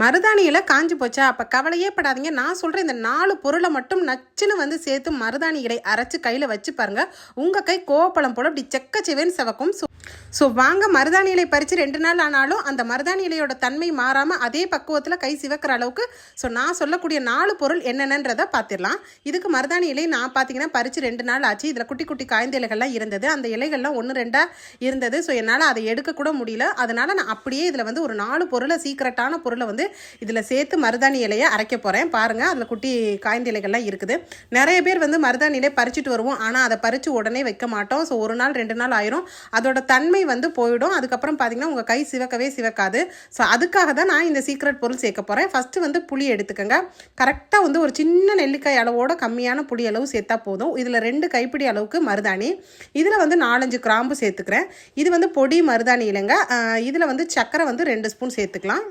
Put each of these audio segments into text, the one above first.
மருதாணியில் காஞ்சி போச்சா? அப்போ கவலையே படாதீங்க. நான் சொல்கிறேன் இந்த நாலு பொருளை மட்டும் நச்சுன்னு வந்து சேர்த்து மருதாணி இலை அரைச்சு கையில் வச்சு பாருங்கள் உங்கள் கை கோவப்பழம் போல் செக்க செவேன்ன்னு செவக்கும். ஸோ வாங்க மருதாணி இலை பறித்து ரெண்டு நாள் ஆனாலும் அந்த மருதாணி இலையோட தன்மை மாறாமல் அதே பக்குவத்தில் கை சிவக்கிற அளவுக்கு ஸோ நான் சொல்லக்கூடிய நாலு பொருள் என்னென்னன்றதை பார்த்துடலாம் இதுக்கு மருதாணி இலை நான் பார்த்தீங்கன்னா பறித்து ரெண்டு நாள் ஆச்சு. இதில் குட்டி குட்டி காய்ந்த இலைகள்லாம் இருந்தது. அந்த இலைகள்லாம் ஒன்று ரெண்டாக இருந்தது. ஸோ என்னால் அதை எடுக்கக்கூட முடியல. அதனால் நான் அப்படியே இதில் வந்து ஒரு நாலு பொருளை சீக்கிரட்டான பொருளை வந்து இதில் சேர்த்து மருதாணி இலையை அரைக்க போகிறேன் பாருங்கள் அதில் குட்டி காய்ந்த இலைகள்லாம் இருக்குது. நிறைய பேர் வந்து மருதாணி இலையை பறிச்சுட்டு வருவோம். ஆனால் அதை பறித்து உடனே வைக்க மாட்டோம். ஸோ ஒரு நாள் ரெண்டு நாள் ஆயிரும். அதோட தன்மை வந்து போயிடும். அதுக்கப்புறம் பார்த்தீங்கன்னா உங்கள் கை சிவக்கவே சிவக்காது. ஸோ அதுக்காக தான் நான் இந்த சீக்ரெட் பொருள் சேர்க்க போகிறேன் ஃபஸ்ட்டு வந்து புளி எடுத்துக்கோங்க. கரெக்டாக வந்து ஒரு சின்ன நெல்லிக்காய் அளவோட கம்மியான புளி அளவு சேர்த்தா போதும். இதில் ரெண்டு கைப்பிடி அளவுக்கு மருதாணி. இதில் வந்து நாலஞ்சு கிராம்பு சேர்த்துக்கிறேன். இது வந்து பொடி மருதாணி இல்லைங்க. இதில் வந்து சக்கரை வந்து ரெண்டு ஸ்பூன் சேர்த்துக்கலாம்.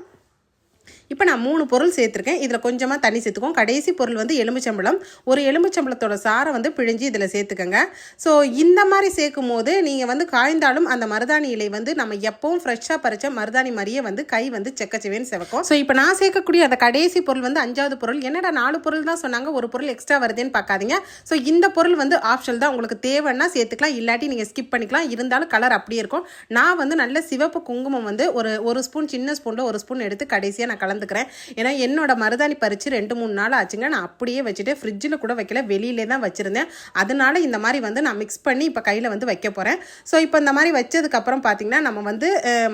இப்போ நான் மூணு பொருள் சேர்த்துருக்கேன். இதில் கொஞ்சமாக தண்ணி சேர்த்துக்கோம் கடைசி பொருள் வந்து எலுமிச்சம்பழம். ஒரு எலுமிச்சம்பழத்தோட சாரை வந்து பிழிஞ்சு இதில் சேர்த்துக்கோங்க. ஸோ இந்த மாதிரி சேர்க்கும் போது நீங்கள் வந்து காய்ந்தாலும் அந்த மருதாணி இலை வந்து நம்ம எப்பவும் ஃப்ரெஷ்ஷாக பறித்த மருதாணி மாதிரியே வந்து கை வந்து செக்கச்சவேன்னு செவக்கும். ஸோ இப்போ நான் சேர்க்கக்கூடிய அந்த கடைசி பொருள் வந்து அஞ்சாவது பொருள். என்னடா நாலு பொருள் தான் சொன்னாங்க ஒரு பொருள் எக்ஸ்ட்ரா வருதுன்னு பார்க்காதீங்க. ஸோ இந்த பொருள் வந்து ஆப்ஷனல் தான். உங்களுக்கு தேவைன்னா சேர்த்துக்கலாம். இல்லாட்டி நீங்கள் ஸ்கிப் பண்ணிக்கலாம். இருந்தாலும் கலர் அப்படியே இருக்கும். நான் வந்து நல்ல சிவப்பு குங்குமம் வந்து ஒரு ஒரு ஸ்பூன் சின்ன ஸ்பூனில் ஒரு ஸ்பூன் எடுத்து கடைசியாக நான் கலந்து கலந்துக்கிறேன் ஏன்னா என்னோட மருதாணி பறித்து ரெண்டு மூணு நாள் ஆச்சுங்க. நான் அப்படியே வச்சுட்டு ஃப்ரிட்ஜில் கூட வைக்கல. வெளியிலே தான் வச்சுருந்தேன். அதனால இந்த மாதிரி வந்து நான் மிக்ஸ் பண்ணி இப்போ கையில் வந்து வைக்க போகிறேன் ஸோ இப்போ இந்த மாதிரி வச்சதுக்கப்புறம் பார்த்தீங்கன்னா நம்ம வந்து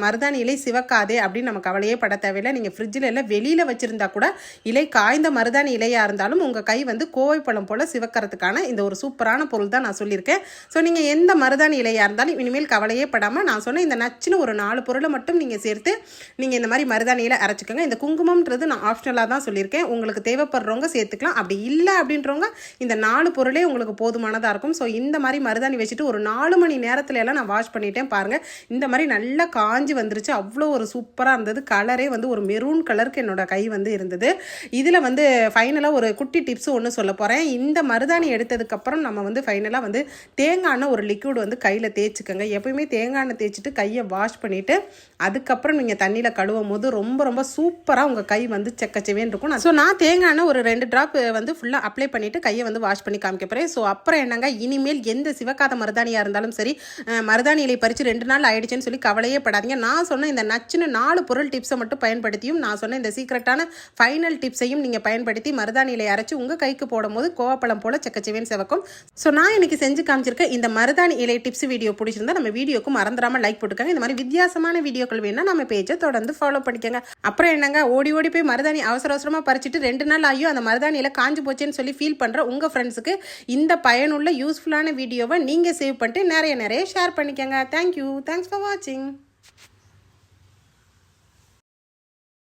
மருதாணி இலை சிவக்காதே அப்படின்னு நம்ம கவலையே பட தேவையில்லை. நீங்கள் ஃப்ரிட்ஜில் எல்லாம் வெளியில் வச்சுருந்தா கூட இலை காய்ந்த மருதாணி இலையாக இருந்தாலும் உங்கள் கை வந்து கோவைப்பழம் போல் சிவக்கிறதுக்கான இந்த ஒரு சூப்பரான பொருள் தான் நான் சொல்லியிருக்கேன். ஸோ நீங்கள் எந்த மருதாணி இலையாக இருந்தாலும் இனிமேல் கவலையே படாமல் நான் சொன்ன இந்த நச்சுன்னு ஒரு நாலு பொருளை மட்டும் நீங்கள் சேர்த்து நீங்கள் இந்த மாதிரி மருதாணியில் அரைச்சிக்கோங்க. இந்த குங்குமம்ன்றது நான் ஆப்ஷனலாக தான் சொல்லியிருக்கேன். உங்களுக்கு தேவைப்படுறவங்க சேர்த்துக்கலாம். அப்படி இல்லை அப்படின்றவங்க இந்த நாலு பொருளே உங்களுக்கு போதுமானதாக இருக்கும். ஸோ இந்த மாதிரி மருதாணி வச்சுட்டு ஒரு நாலு மணி நேரத்துல எல்லாம் நான் வாஷ் பண்ணிட்டேன் பாருங்கள் இந்த மாதிரி நல்லா காஞ்சி வந்துருச்சு. அவ்வளோ ஒரு சூப்பராக இருந்தது. கலரே வந்து ஒரு மெரூன் கலருக்கு என்னோடய கை வந்து இருந்தது. இதில் வந்து ஃபைனலாக ஒரு குட்டி டிப்ஸ் ஒன்று சொல்ல போகிறேன் இந்த மருதாணி எடுத்ததுக்கப்புறம் நம்ம வந்து ஃபைனலாக வந்து தேங்காய் எண்ணெய் ஒரு லிக்விட் வந்து கையில் தேய்ச்சிக்கோங்க. எப்பயுமே தேங்காய் எண்ணெய் தேய்ச்சிட்டு கையை வாஷ் பண்ணிவிட்டு அதுக்கப்புறம் நீங்கள் தண்ணியில் கழுவும் போது ரொம்ப ரொம்ப சூப்பராக உங்கள் கை வந்து செக்கச்சவேன்னு இருக்கும். ஸோ நான் தேங்காய் ஒரு ரெண்டு ட்ராப் வந்து ஃபுல்லாக அப்ளை பண்ணிவிட்டு கையை வந்து வாஷ் பண்ணி காமிக்க போகிறேன் ஸோ அப்புறம் என்னங்க? இனிமேல் எந்த சிவக்காத மருதாணியாக இருந்தாலும் சரி மருதாணி இலை பறித்து ரெண்டு நாள் ஆயிடுச்சுன்னு சொல்லி கவலையே படாதீங்க. நான் சொன்ன இந்த நச்சுன்னு நாலு பொருள் டிப்ஸை மட்டும் பயன்படுத்தியும் நான் சொன்ன இந்த சீக்ரெட்டான ஃபைனல் டிப்ஸையும் நீங்கள் பயன்படுத்தி மருதாணி இலை அரைச்சி உங்கள் கைக்கு போடும்போது கோவப்பழம் போல் செக்கச்சவேன்னு செவக்கும். ஸோ நான் இன்னைக்கு செஞ்சு காமிச்சிருக்க இந்த மருதாணி இலை டிப்ஸ் வீடியோ பிடிச்சிருந்தா நம்ம வீடியோக்கு மறந்துடாமல் லைக் போட்டுக்கோங்க. இந்த மாதிரி வித்தியாசமான வீடியோக்கள் வேணால் நம்ம பேஜை தொடர்ந்து ஃபாலோ பண்ணிக்கோங்க. அப்புறம் என்னங்க? ஓடி ஓடி போய் மருதாணி அவசர அவசரமாக பறிச்சிட்டு ரெண்டு நாள் ஆகியும் அந்த மருதாணியில் காஞ்சு போச்சேன்னு சொல்லி ஃபீல் பண்ணுற உங்கள் ஃப்ரெண்ட்ஸுக்கு இந்த பயனுள்ள யூஸ்ஃபுல்லான வீடியோவை நீங்கள் சேவ் பண்ணிட்டு நிறைய நிறைய ஷேர் பண்ணிக்கோங்க. தேங்க்யூ தேங்க்ஸ் ஃபார் வாட்சிங்